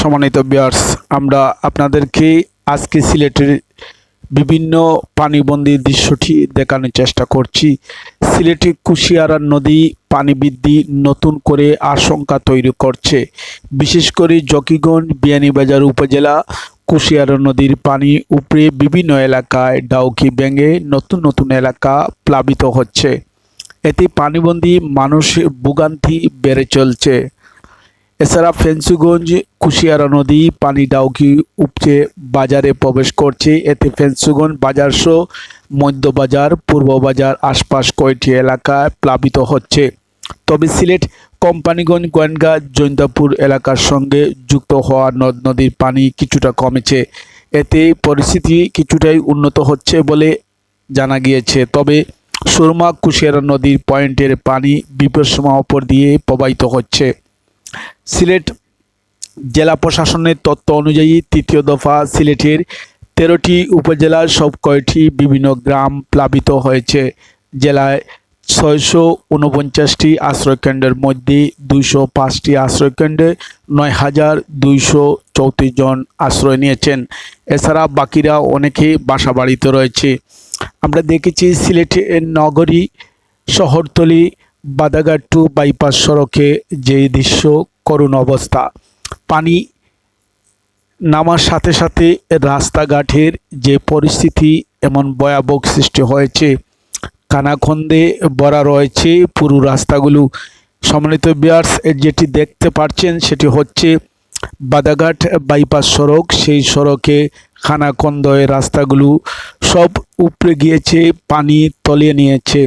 সম্মানিত বিয়ার্স আমরা আপনাদেরকে আজকে সিলেটের বিভিন্ন পানিবন্দী দৃশ্যটি দেখানোর চেষ্টা করছি। সিলেটে কুশিয়ারা নদী পানি বৃদ্ধি নতুন করে আশঙ্কা তৈরি করছে। বিশেষ করে জকিগঞ্জ, বিয়ানীবাজার উপজেলা কুশিয়ারা নদীর পানি উপরে বিভিন্ন এলাকায় ডাউকি ভেঙে নতুন নতুন এলাকা প্লাবিত হচ্ছে। এতে পানিবন্দী মানুষের ভোগান্তি বেড়ে চলছে। এছাড়া ফেন্সুগঞ্জ, কুশিয়ারা নদী, পানি ডাউকি উপচে বাজারে প্রবেশ করছে। এতে ফেন্সুগঞ্জ বাজার সহ মধ্যবাজার পূর্ববাজার আশপাশ কয়েকটি এলাকায় প্লাবিত হচ্ছে। তবে সিলেট, কোম্পানিগঞ্জ, গোয়েন্দা, জৈন্তাপুর এলাকার সঙ্গে যুক্ত হওয়া নদ, নদীর পানি কিছুটা কমেছে। এতে পরিস্থিতি কিছুটাই উন্নত হচ্ছে বলে জানা গিয়েছে। তবে সুরমা কুশিয়ারা নদীর পয়েন্টের পানি বিপদসীমা ওপর দিয়ে প্রবাহিত হচ্ছে। সিলেট জেলা প্রশাসনের তথ্য অনুযায়ী তৃতীয় দফা সিলেটের তেরোটি উপজেলার সব কয়টি বিভিন্ন গ্রাম প্লাবিত হয়েছে। জেলায় ছয়শো উনপঞ্চাশটি আশ্রয়কেন্দ্রের মধ্যে দুইশো পাঁচটি আশ্রয়কেন্দ্রে নয় হাজার দুইশো চৌত্রিশ জন আশ্রয় নিয়েছেন। এছাড়া বাকিরা অনেকে বাসা বাড়িতে রয়েছে। আমরা দেখেছি সিলেটের নগরী শহরতলি বাদাঘাট টু বাইপাস সড়কে যে দৃশ্য করুণ অবস্থা। পানি নামার সাথে সাথে রাস্তাঘাটের যে পরিস্থিতি এমন ভয়াবহ সৃষ্টি হয়েছে। কানাখন্দে ভরা রয়েছে পুরো রাস্তাগুলো। সম্মানিত বিয়ার্স যেটি দেখতে পাচ্ছেন সেটি হচ্ছে বাদাঘাট বাইপাস সড়ক। সেই সড়কে খানাখন্দয় রাস্তাগুলো সব উপরে গিয়েছে, পানি তলিয়ে নিয়েছে।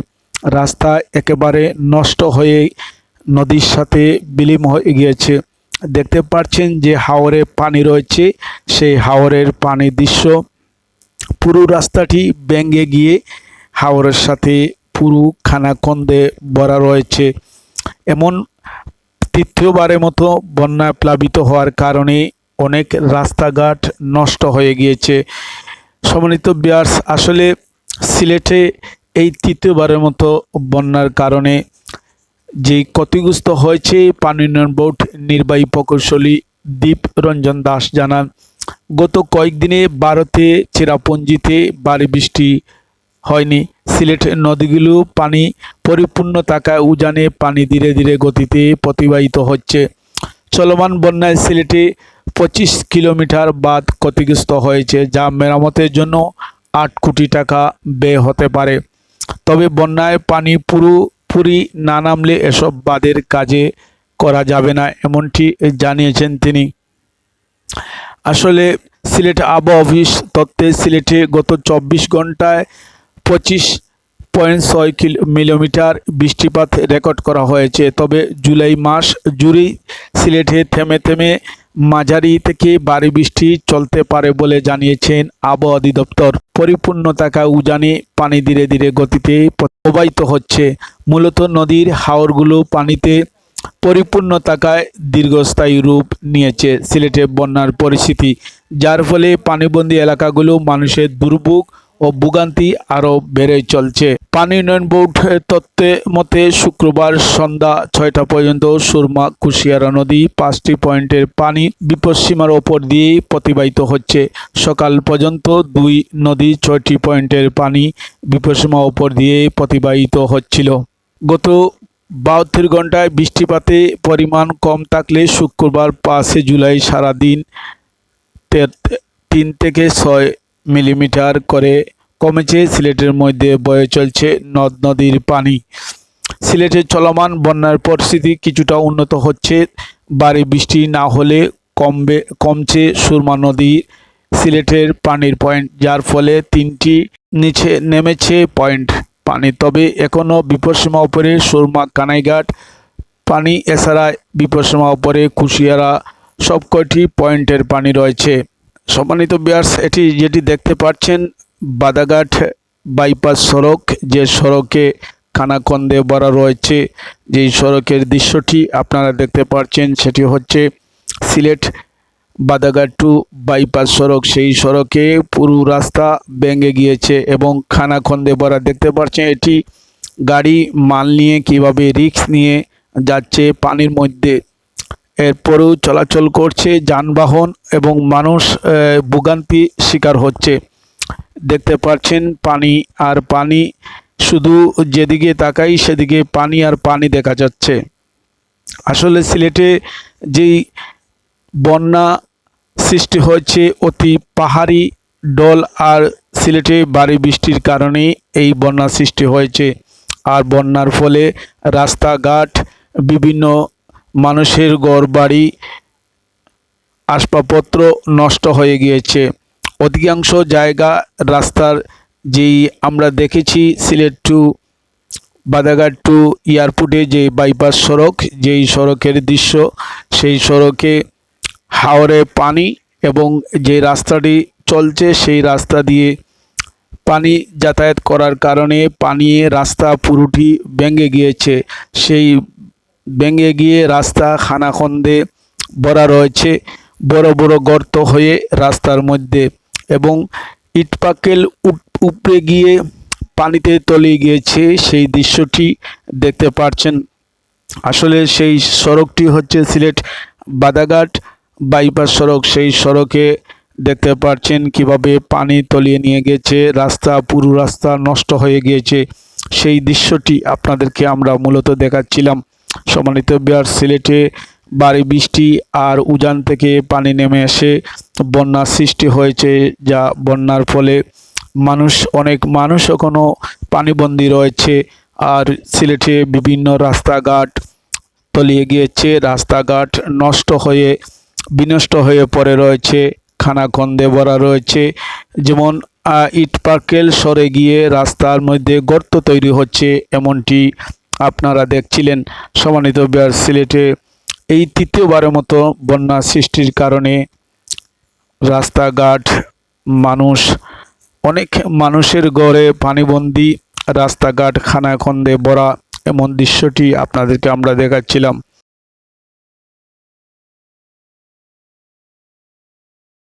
রাস্তা একেবারে নষ্ট হয়ে নদীর সাথে বিলীন হয়ে গিয়েছে। দেখতে পাচ্ছেন যে হাওরে পানি রয়েছে। সেই হাওরের পানি দৃশ্য পুরো রাস্তাটি ব্যাঙ্গে গিয়ে হাওরের সাথে পুরো খানাকন্দে ভরা রয়েছে। এমন তৃতীয়বারের মতো বন্যায় প্লাবিত হওয়ার কারণে অনেক রাস্তাঘাট নষ্ট হয়ে গিয়েছে। সম্মানিত বিয়ার্স আসলে সিলেটে এই তৃতীয়বারের মতো বন্যার কারণে যে ক্ষতিগ্রস্ত হয়েছে পানি উন্নয়ন বোর্ড নির্বাহী প্রকৌশলী দীপ রঞ্জন দাস জানান, গত কয়েকদিনে ভারতে চেরাপুঞ্জিতে ভারী বৃষ্টি হয়নি। সিলেট নদীগুলো পানি পরিপূর্ণ থাকায় উজানে পানি ধীরে ধীরে গতিতে প্রতিবাহিত হচ্ছে। চলমান বন্যায় সিলেটে পঁচিশ কিলোমিটার বাঁধ ক্ষতিগ্রস্ত হয়েছে, যা মেরামতের জন্য আট কোটি টাকা ব্যয় হতে পারে। তবে বন্যায় পানি পুরোপুরি না নামলে এসব বাদের কাজে করা যাবে না, এমনটি জানিয়েছেন তিনি। আসলে সিলেট আবহাওয়া অফিস তত্ত্বে সিলেটে গত চব্বিশ ঘন্টায় পঁচিশ পয়েন্ট ছয় মিলিমিটার বৃষ্টিপাত রেকর্ড করা হয়েছে। তবে জুলাই মাস জুড়েই সিলেটে থেমে থেমে মাঝারি থেকে ভারী বৃষ্টি চলতে পারে বলে জানিয়েছেন আবহাওয়া অধিদপ্তর। পরিপূর্ণ থাকা উজানে পানি ধীরে ধীরে গতিতে প্রবাহিত হচ্ছে। মূলত নদীর হাওরগুলো পানিতে পরিপূর্ণ থাকায় দীর্ঘস্থায়ী রূপ নিয়েছে সিলেটে বন্যার পরিস্থিতি, যার ফলে পানিবন্দী এলাকাগুলো মানুষের দুর্ভোগ ও ভোগান্তি আরও বেড়ে চলছে। পানি উন্নয়ন বোর্ড তত্ত্বে মতে শুক্রবার সন্ধ্যা ছয়টা পর্যন্ত সুরমা কুশিয়ারা নদী পাঁচটি পয়েন্টের পানি বিপদসীমার ওপর দিয়েই প্রতিবাহিত হচ্ছে। সকাল পর্যন্ত দুই নদী ছয়টি পয়েন্টের পানি বিপদসীমা ওপর দিয়ে প্রতিবাহিত হচ্ছিল। গত বাহাত্তর ঘন্টায় বৃষ্টিপাতে পরিমাণ কম থাকলে শুক্রবার পাঁচে জুলাই সারাদিন তিন থেকে ছয় মিলিমিটার করে কমেছে। সিলেটের মধ্যে বয়ে চলছে নদ নদীর পানি। সিলেটের চলমান বন্যার পরিস্থিতি কিছুটা উন্নত হচ্ছে। ভারী বৃষ্টি না হলে কমবে, কমছে সুরমা নদী। সিলেটের পানির পয়েন্ট, যার ফলে তিনটি নিচে নেমেছে পয়েন্ট পানি। তবে এখনও বিপদসীমা উপরে সুরমা কানাইঘাট, পানি এছাড়া বিপদসীমা উপরে কুশিয়ারা সব কয়টি পয়েন্টের পানি রয়েছে। সম্মানিত বিয়ার্স, এটি যেটি দেখতে পাচ্ছেন, বাদাঘাট বাইপাস সড়ক, যে সড়কে খানাকন্দে ভরা রয়েছে, যেই সড়কের দৃশ্যটি আপনারা দেখতে পাচ্ছেন, সেটি হচ্ছে সিলেট বাদাঘাট টু বাইপাস সড়ক। সেই সড়কে পুরো রাস্তা ভেঙে গিয়েছে এবং খানাখন্দে ভরা দেখতে পাচ্ছেন, এটি গাড়ি মাল নিয়ে কীভাবে রিক্স নিয়ে যাচ্ছে, পানির মধ্যে এরপরেও চলাচল করছে, যানবাহন এবং মানুষ ভোগান্তি শিকার হচ্ছে। দেখতে পাচ্ছেন পানি আর পানি, শুধু যেদিকে তাকাই সেদিকে পানি আর পানি দেখা যাচ্ছে। আসলে সিলেটে যেই বন্যা সৃষ্টি হয়েছে, অতি পাহাড়ি ডল আর সিলেটে বাড়ি বৃষ্টির কারণে এই বন্যা সৃষ্টি হয়েছে। আর বন্যার ফলে রাস্তাঘাট, বিভিন্ন মানুষের ঘর বাড়ি আসবাবপত্র নষ্ট হয়ে গিয়েছে। অধিকাংশ জায়গা রাস্তার যেই আমরা দেখেছি, সিলেট টু বাদাঘাট টু এয়ারপোর্টে যে বাইপাস সড়ক, যেই সড়কের দৃশ্য, সেই সড়কে হাওড়ে পানি এবং যে রাস্তাটি চলছে, সেই রাস্তা দিয়ে পানি যাতায়াত করার কারণে পানি রাস্তা পুরোটি ভেঙে গিয়েছে। সেই ভেঙে গিয়ে রাস্তা খানাখন্দে ভরা রয়েছে। বড় বড় গর্ত হয়ে রাস্তার মধ্যে এবং ইটপাকেল উপ- উপড়ে গিয়ে পানিতে তলিয়ে গিয়েছে সেই দৃশ্যটি দেখতে পাচ্ছেন আসলে সেই সড়কটি হচ্ছে সিলেট বাদাঘাট বাইপাস সড়ক। সেই সড়কে দেখতে পাচ্ছেন কীভাবে পানি তলিয়ে নিয়ে গেছে, রাস্তা, পুরো রাস্তা নষ্ট হয়ে গিয়েছে। সেই দৃশ্যটি আপনাদেরকে আমরা মূলত দেখাচ্ছিলাম। সম্মানিত বিহার সিলেটে বাড়ি বৃষ্টি আর উজান থেকে পানি নেমে এসে বন্যার সৃষ্টি হয়েছে, যা বন্যার ফলে মানুষ, অনেক মানুষ এখনও পানিবন্দী রয়েছে আর সিলেটে বিভিন্ন রাস্তাঘাট তলিয়ে গিয়েছে। রাস্তাঘাট নষ্ট হয়ে, বিনষ্ট হয়ে পড়ে রয়েছে, খানা খানাখন্দে ভরা রয়েছে। যেমন ইট পার্কেল সরে গিয়ে রাস্তার মধ্যে গর্ত তৈরি হচ্ছে, এমনটি আপনারা দেখছিলেন সমানিত বিহার সিলেটে এই তৃতীয়বারের মতো বন্যা সৃষ্টির কারণে রাস্তাঘাট, মানুষ, অনেক মানুষের গড়ে পানিবন্দি রাস্তাঘাট, খানাখন্দে ভরা এমন দৃশ্যটি আপনাদেরকে আমরা দেখাচ্ছিলাম।